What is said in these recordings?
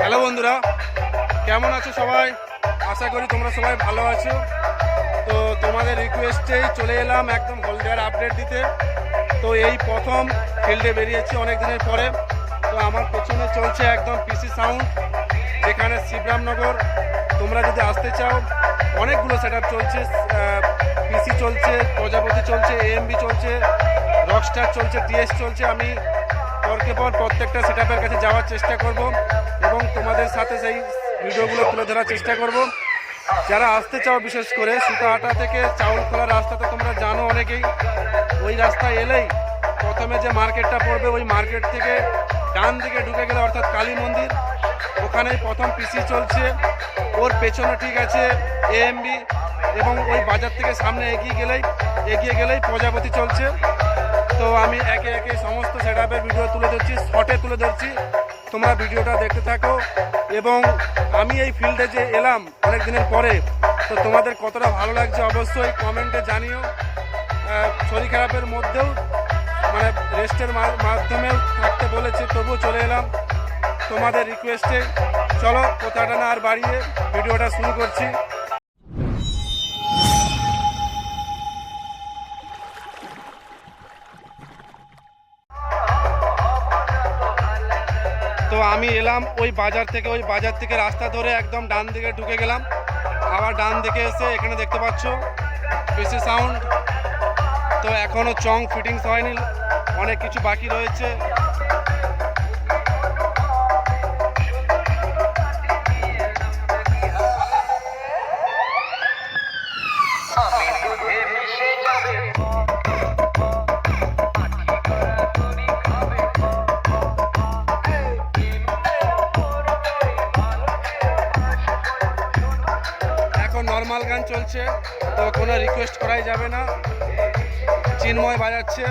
Hello বন্ধুরা, কেমন আছো সবাই? আশা করি তোমরা সবাই ভালো আছো। তো তোমাদের রিকোয়েস্টেই চলে এলাম একদম হলদিয়ার আপডেট দিতে। তো এই প্রথম ফিল্ডে বেরিয়েছি অনেক দিনের পরে। তো আমার পেছনে চলছে একদম পিসি সাউন্ড যেখানে শিবরামনগর। তোমরা যদি আসতে চাও, অনেকগুলো সেট চলছে পিসি চলছে, প্রজাপতি চলছে এএমবি চলছে রকস্টার চলছে টিএস চলছে। আমি পরকে পর প্রত্যেকটা সেট কাছে যাওয়ার চেষ্টা করব। এবং তোমাদের সাথে সেই ভিডিওগুলো তুলে ধরার চেষ্টা করব। যারা আসতে চাও বিশেষ করে, সুতাহাটা থেকে চাউল খোলার রাস্তাতে তোমরা জানো অনেকেই। ওই রাস্তায় এলেই প্রথমে যে মার্কেটটা পড়বে, ওই মার্কেট থেকে ডান দিকে ঢুকে গেলে অর্থাৎ কালী মন্দির। ওখানেই প্রথম পিসি চলছে। ওর পেছনে ঠিক আছে এএমবি এবং ওই বাজার থেকে সামনে এগিয়ে গেলেই এগিয়ে গেলেই প্রজাপতি চলছে। তো আমি একে একে সমস্ত সেট ভিডিও তুলে ধরছি শর্টে তুলে ধরছি। তোমরা ভিডিওটা দেখতে থাকো এবং আমি এই ফিল্ডে যে এলাম অনেক দিনের পরে, তো তোমাদের কতটা ভালো লাগছে অবশ্যই কমেন্টে জানিও। শরীর খারাপের মধ্যেও মানে রেস্টের মাধ্যমেও থাকতে বলেছে, তবুও চলে এলাম। তোমাদের রিকোয়েস্টে চলো, কোথাটা না আর বাড়িয়ে ভিডিওটা শুরু করছি। আমি এলাম ওই বাজার থেকে, ওই বাজার থেকে রাস্তা ধরে একদম ডান দিকে ঢুকে গেলাম। আবার ডান দিকে এসে এখানে দেখতে পাচ্ছ পিসি সাউন্ড তো এখনও চং ফিটিংস হয়নি, অনেক কিছু বাকি রয়েছে। চলছে তো কোনো রিকোয়েস্ট করাই যাবে না। চিন্ময় বাজাচ্ছে।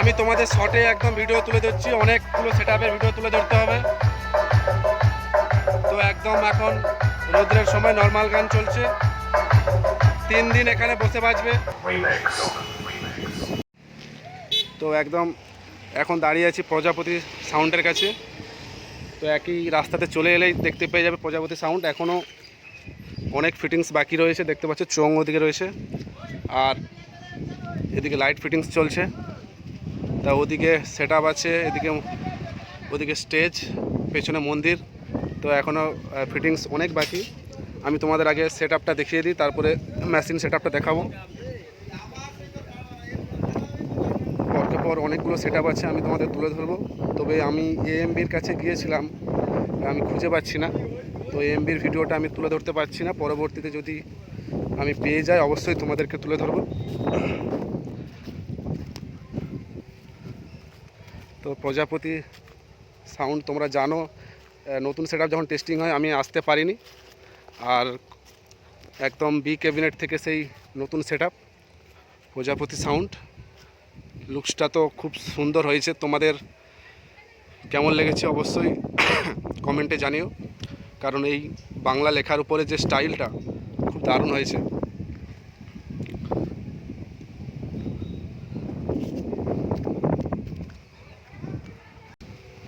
আমি তোমাদের শর্টে একদম ভিডিও তুলে ধরছি, অনেকগুলো সেট আপের ভিডিও তুলে ধরতে হবে। তো একদম এখন রোদ্রের সময় নর্মাল গান চলছে। তিন দিন এখানে বসে বাজবে। তো একদম এখন দাঁড়িয়ে আছি প্রজাপতি সাউন্ডের কাছে। তো একই রাস্তাতে চলে এলেই দেখতে পেয়ে যাবে প্রজাপতি সাউন্ড এখনও অনেক ফিটিংস বাকি রয়েছে, দেখতে পাচ্ছ চোং ওদিকে রয়েছে। আর এদিকে লাইট ফিটিংস চলছে। তা ওদিকে সেট আছে, এদিকে, ওদিকে স্টেজ পেছনে মন্দির। তো এখনও ফিটিংস অনেক বাকি। আমি তোমাদের আগে সেট দেখিয়ে দিই, তারপরে মেশিন সেট দেখাবো। পরকে পর অনেকগুলো সেট আছে, আমি তোমাদের তুলে ধরবো। তবে আমি এএমবির কাছে গিয়েছিলাম, আমি খুঁজে পাচ্ছি না। তো এএমবির ভিডিওটা আমি তুলে ধরতে পারছি না। পরবর্তীতে যদি আমি পেয়ে যাই, অবশ্যই তোমাদেরকে তুলে ধরবো। তো প্রজাপতি সাউন্ড তোমরা জানো নতুন সেট যখন টেস্টিং হয়, আমি আসতে পারিনি। আর একদম বি ক্যাবিনেট থেকে সেই নতুন সেট প্রজাপতি সাউন্ড লুকসটা তো খুব সুন্দর হয়েছে। তোমাদের কেমন লেগেছে অবশ্যই কমেন্টে জানিও। কারণ এই বাংলা লেখার উপরে যে স্টাইলটা খুব দারুণ হয়েছে।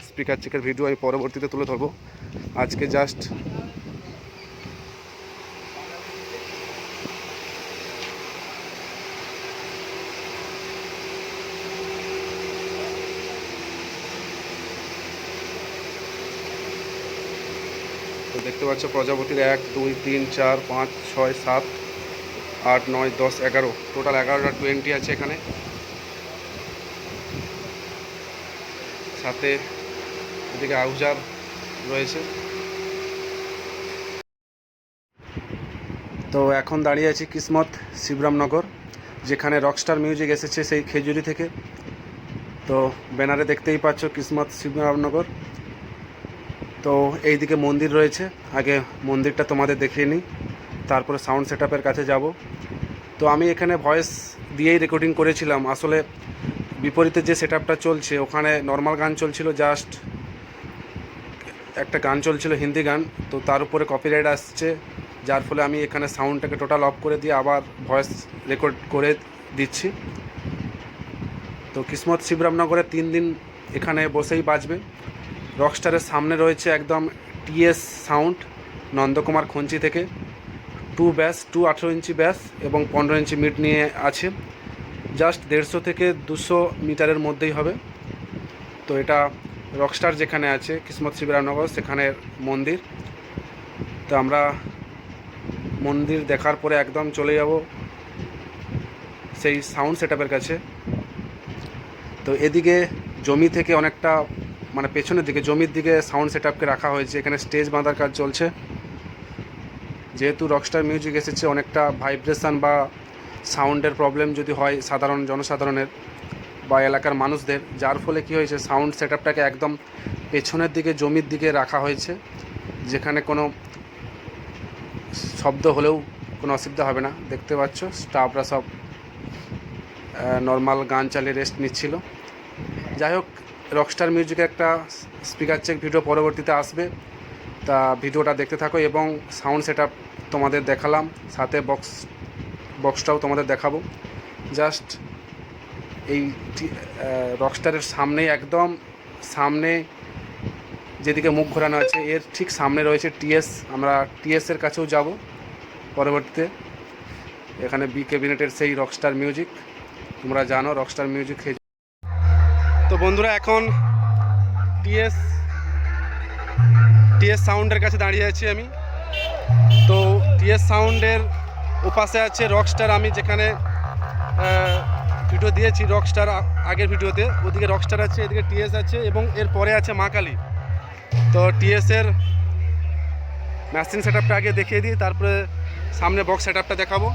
স্পিকার চেকের ভিডিও আমি পরবর্তীতে তুলে ধরবো। আজকে জাস্ট দেখতে পাচ্ছ, প্রজাপতির এক, দুই, তিন, চার, পাঁচ, ছয়, সাত, আট, নয়, দশ, এগারো। টোটাল এগারোটা টোয়েন্টি আছে এখানে। সাথে এদিকে আউজার রয়েছে। তো এখন দাঁড়িয়ে আছি কিসমত শিবরামনগর, যেখানে রকস্টার মিউজিক এসেছে সেই খেজুরি থেকে। তো ব্যানারে দেখতেই পাচ্ছ কিসমত শিবরামনগর। তো এইদিকে মন্দির রয়েছে। আগে মন্দিরটা তোমাদের দেখিয়ে নিই। তারপরে সাউন্ড সেট কাছে যাব। তো আমি এখানে ভয়েস দিয়েই রেকর্ডিং করেছিলাম। আসলে বিপরীতে যে সেট চলছে, ওখানে নর্মাল গান চলছিল জাস্ট একটা গান চলছিল হিন্দি গান। তো তার উপরে কপিরাইট আসছে। যার ফলে আমি এখানে সাউন্ডটাকে টোটাল অফ করে দিয়ে আবার ভয়েস রেকর্ড করে দিচ্ছি। তো কিসমত শিবরামনগরে তিন দিন এখানে বসেই বাজবে। রকস্টারের সামনে রয়েছে একদম টিএস সাউন্ড নন্দকুমার খঞ্চি থেকে। টু ব্যাস টু আঠেরো ইঞ্চি ব্যাস এবং পনেরো ইঞ্চি মিট নিয়ে আছে। জাস্ট দেড়শো থেকে দুশো মিটারের মধ্যেই হবে। তো এটা রকস্টার যেখানে আছে, কিসমত শিবিরানগর সেখানের মন্দির। তো আমরা মন্দির দেখার পরে একদম চলে যাব সেই সাউন্ড সেট কাছে। তো এদিকে জমি থেকে অনেকটা মানে পেছনের দিকে, জমির দিকে সাউন্ড সেট রাখা হয়েছে। এখানে স্টেজ বাঁধার কাজ চলছে। যেহেতু রকস্টার মিউজিক এসেছে, অনেকটা ভাইব্রেশন বা সাউন্ডের প্রবলেম যদি হয় সাধারণ জনসাধারণের বা এলাকার মানুষদের, যার ফলে কি হয়েছে সাউন্ড সেট একদম পেছনের দিকে, জমির দিকে রাখা হয়েছে। যেখানে কোনো শব্দ হলেও কোনো অসুবিধা হবে না। দেখতে পাচ্ছ স্টাফরা সব নর্মাল গান চালিয়ে রেস্ট নিচ্ছিল। যাই হোক রকস্টার মিউজিকের একটা স্পিকার চেক ভিডিও পরবর্তীতে আসবে। তা ভিডিওটা দেখতে থাকো এবং সাউন্ড সেট তোমাদের দেখালাম। সাথে বক্স বক্সটাও তোমাদের দেখাবো। জাস্ট এই রকস্টারের সামনেই একদম সামনে যেদিকে মুখ ঘোরানো আছে, এর ঠিক সামনে রয়েছে টিএস আমরা টিএসের কাছেও যাব পরবর্তীতে। এখানে বি ক্যাবিনেটের সেই রকস্টার মিউজিক তোমরা জানো রকস্টার মিউজিক বন্ধুরা, এখন টিএস টিএস সাউন্ডের কাছে দাঁড়িয়ে আছি আমি। তো টিএস সাউন্ডের ওপাশে আছে রকস্টার আমি যেখানে ভিডিও দিয়েছি রকস্টার আগের ভিডিওতে ওদিকে রকস্টার আছে, এদিকে টিএস আছে, এবং এর পরে আছে মা কালী। তো টিএসের মেশিন সেট আপটা আগে দেখিয়ে দিই, তারপরে সামনে বক্স সেট আপটা দেখাবো।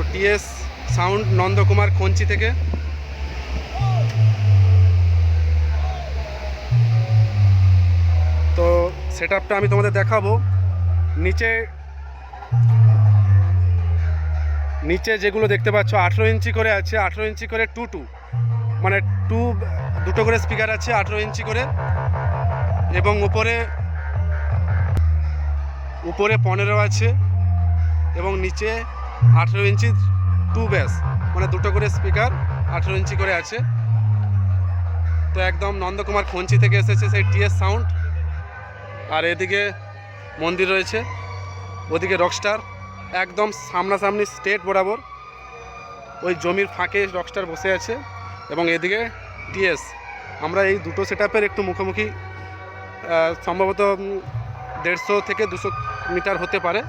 তো টিএস সাউন্ড নন্দকুমার খঞ্চি থেকে। তো সেট আমি তোমাদের দেখাবো। নিচে নিচে যেগুলো দেখতে পাচ্ছ, আঠেরো ইঞ্চি করে আছে, আঠেরো ইঞ্চি করে টু টু মানে টু দুটো করে স্পিকার আছে, আঠেরো ইঞ্চি করে। এবং উপরে উপরে পনেরো আছে। এবং নিচে আঠেরো ইঞ্চি টু ব্যাস মানে দুটো করে স্পিকার আঠেরো ইঞ্চি করে আছে। তো একদম নন্দকুমার খঞ্চি থেকে এসেছে সেই টিএস সাউন্ড আর এদিকে মন্দির রয়েছে, ওদিকে রকস্টার একদম সামনাসামনি স্টেট বরাবর। ওই জমির ফাঁকে রকস্টার বসে আছে এবং এদিকে টিএস আমরা এই দুটো সেট একটু মুখোমুখি সম্ভবত দেড়শো থেকে দুশো মিটার হতে পারে।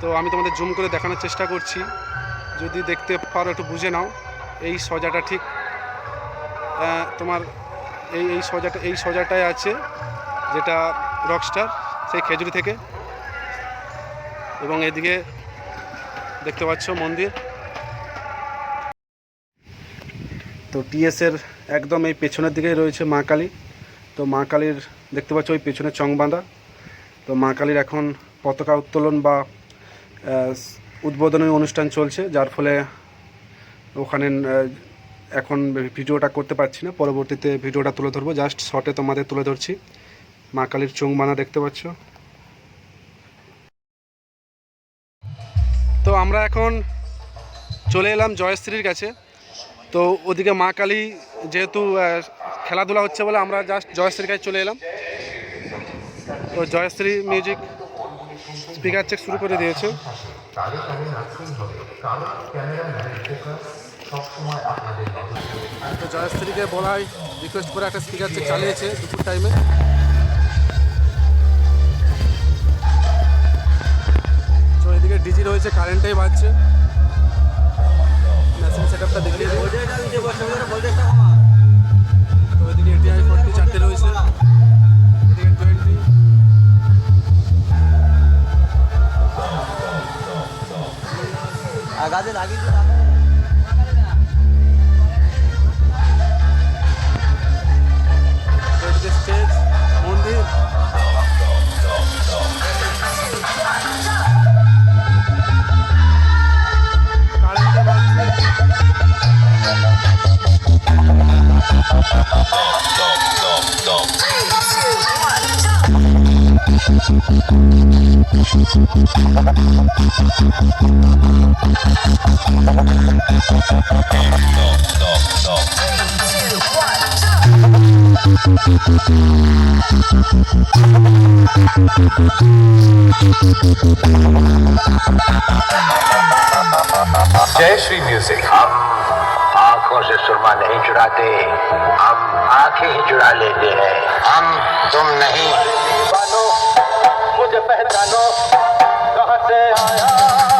তো আমি তোমাদের জুম করে দেখানোর চেষ্টা করছি। যদি দেখতে পারো, একটু বুঝে নাও। এই সজাটা ঠিক তোমার এই এই সজাটা, এই সজাটায় আছে যেটা রকস্টার সেই খেজুরি থেকে। এবং এদিকে দেখতে পাচ্ছ মন্দির। তো টিএসের একদম এই পেছনের দিকেই রয়েছে মা কালী। তো মা কালীর, দেখতে পাচ্ছ ওই পেছনে চং বাঁধা তো মা কালীর এখন পতাকা উত্তোলন বা আহ, উদ্বোধনী অনুষ্ঠান চলছে যার ফলে ওখানে এখন ভিডিওটা করতে পারছি না। পরবর্তীতে ভিডিওটা তুলে ধরবো। জাস্ট শর্টে তোমাদের তুলে ধরছি। মা কালীর চোখ বাঁধা দেখতে পাচ্ছ। তো আমরা এখন চলে এলাম জয়শ্রীর কাছে। তো ওদিকে মা কালী যেহেতু খেলাধুলা হচ্ছে বলে আমরা জাস্ট জয়শ্রীর কাছে চলে এলাম। তো জয়শ্রী মিউজিক স্পিকার চেক শুরু করে দিয়েছে। তো জয়শ্রীকে বলাই রিকোয়েস্ট করে একটা স্পিকার চেক চালিয়েছে দুপুর টাইমে তো এদিকে ডিজি রয়েছে কারেন্টটাই বাজছে। মেশিন সেট আপটা দেখিয়ে তো এদিকে এটিআই ফোরটি চারটে রয়েছে। আগাতে লাগিয়ে এদিকে স্টেজ মন্দির dum, dum. जय श्री म्यूज़िक। हम आँखों से सुरमा नहीं चुराते, हम आँखें ही चुरा लेते हैं। हम तुम नहीं। मुझे पहचानो कहाँ से आया?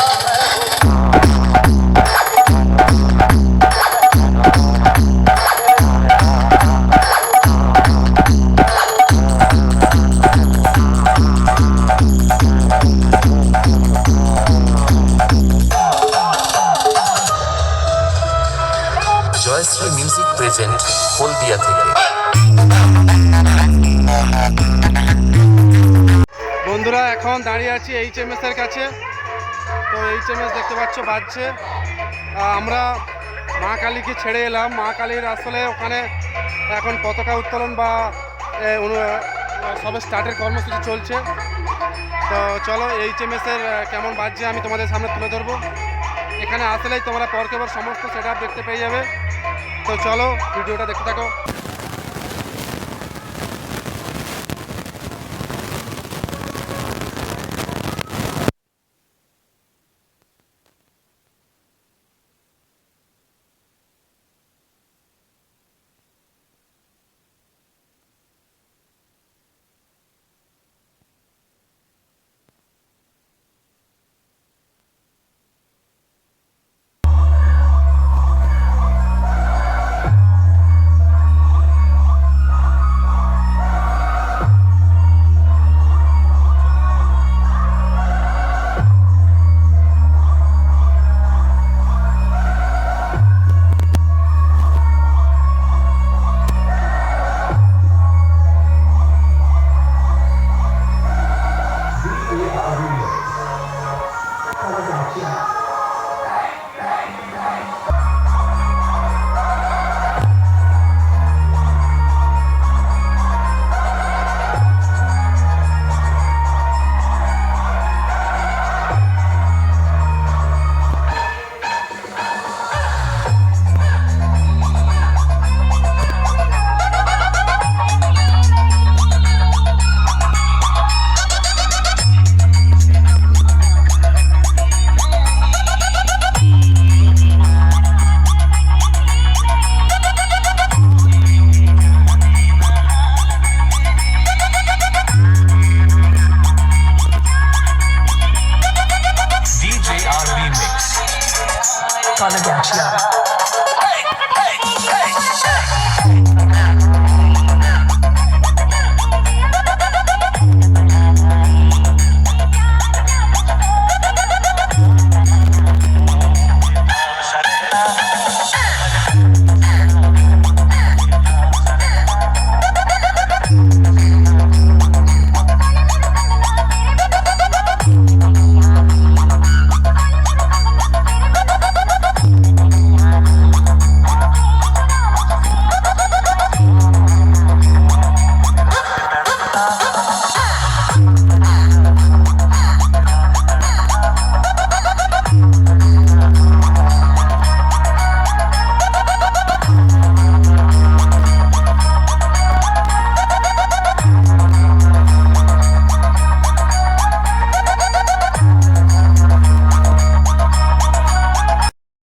দাঁড়িয়ে আছি এইচ এম এর কাছে। তো এইচ এম এস দেখতে পাচ্ছ বাজছে। আমরা মা কালীকে ছেড়ে এলাম। মা কালীর আসলে ওখানে এখন পতাকা উত্তোলন বা সবে স্টার্টের কর্মসূচি চলছে। তো চলো এইচ এম এর কেমন বাজছে আমি তোমাদের সামনে তুলে ধরবো। এখানে আসলেই তোমরা পরকেবার সমস্ত সেট দেখতে পেয়ে যাবে। তো চলো, ভিডিওটা দেখতে থাকো।